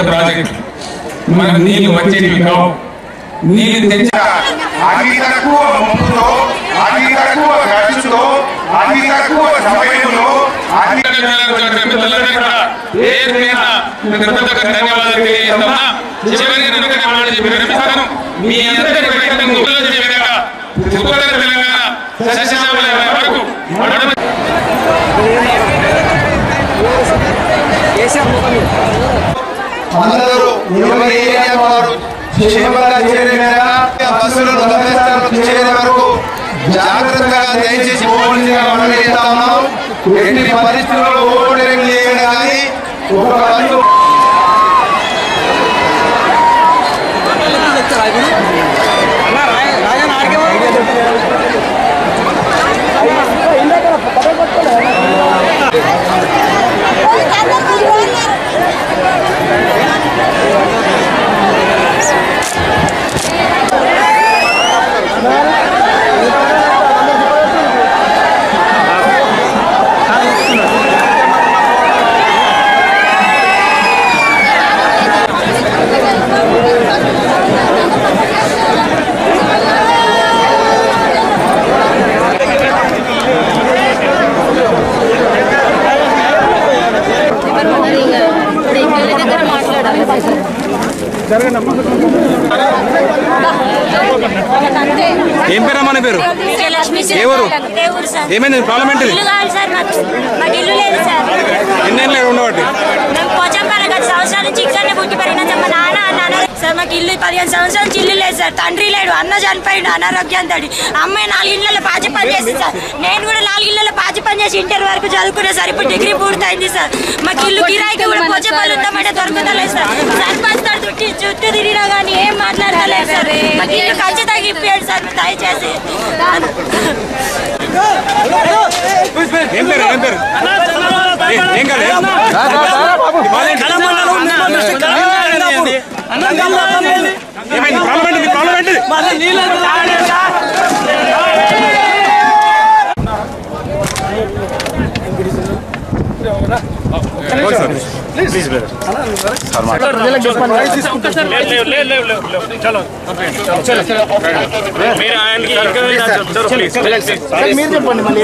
కొత్త ప్రాజెక్ట్. మన నీళ్ళు వచ్చేటివి కావు. నీళ్ళు తెచ్చా అతి తక్కువ ముప్పుతో అతి తక్కువ ఖర్చుతో అతి తక్కువ సమయంలో ధన్యవాదాలు తెలియజేస్తున్నా చివరికి నేను చెప్పి విరమిస్తాను మీ అందరి తెలంగాణ అందరూ ఎవరి ఏరియా వారు క్షేమంగా చేరే వరకు జాగ్రత్తగా దయచేసి పోవలసిందిగా మనం ఎట్టి పరిస్థితుల్లో ఓవరింగ్ కానీ ఒక ఏం పేరు మన పేరు? సార్. ఏమైంది? ప్రాబ్లం ఏంటి ఎన్నేళ్ళు సార్ మాకు ఇల్లు పదిహేను సంవత్సరాల నుంచి ఇల్లు లేదు సార్. తండ్రి లేడు అన్న చనిపోయిండు అనారోగ్యంతో అమ్మాయి నాలుగిళ్ళలో పాచి పని చేసి సార్. నేను కూడా నాలుగిళ్ళలో పాచి పని చేసి ఇంటర్ వరకు చదువుకున్నా సార్ ఇప్పుడు డిగ్రీ పూర్తయింది సార్. మాకు ఇల్లు కిరాయికి కూడా పోచంపల్లి ఉందామంటే దొరుకుతలేదు సార్. సర్పంచ్ సార్ చుట్టూ చుట్టూ తిరిగినా కానీ ఏం మాట్లాడలేదు సార్. మాకు ఇల్లు ఖచ్చితంగా ఇప్పాడు సార్ దయచేసి. ఏం పేరు? ఏం పేరు? ఏ- ఏం కాదు ఏమైంది ప్రాబ్లం ఏంటి ప్రాబ్లం ఏంటి ఓకే సార్ ప్లీజ్ బ్రదర్ మీరు చెప్పండి మళ్ళీ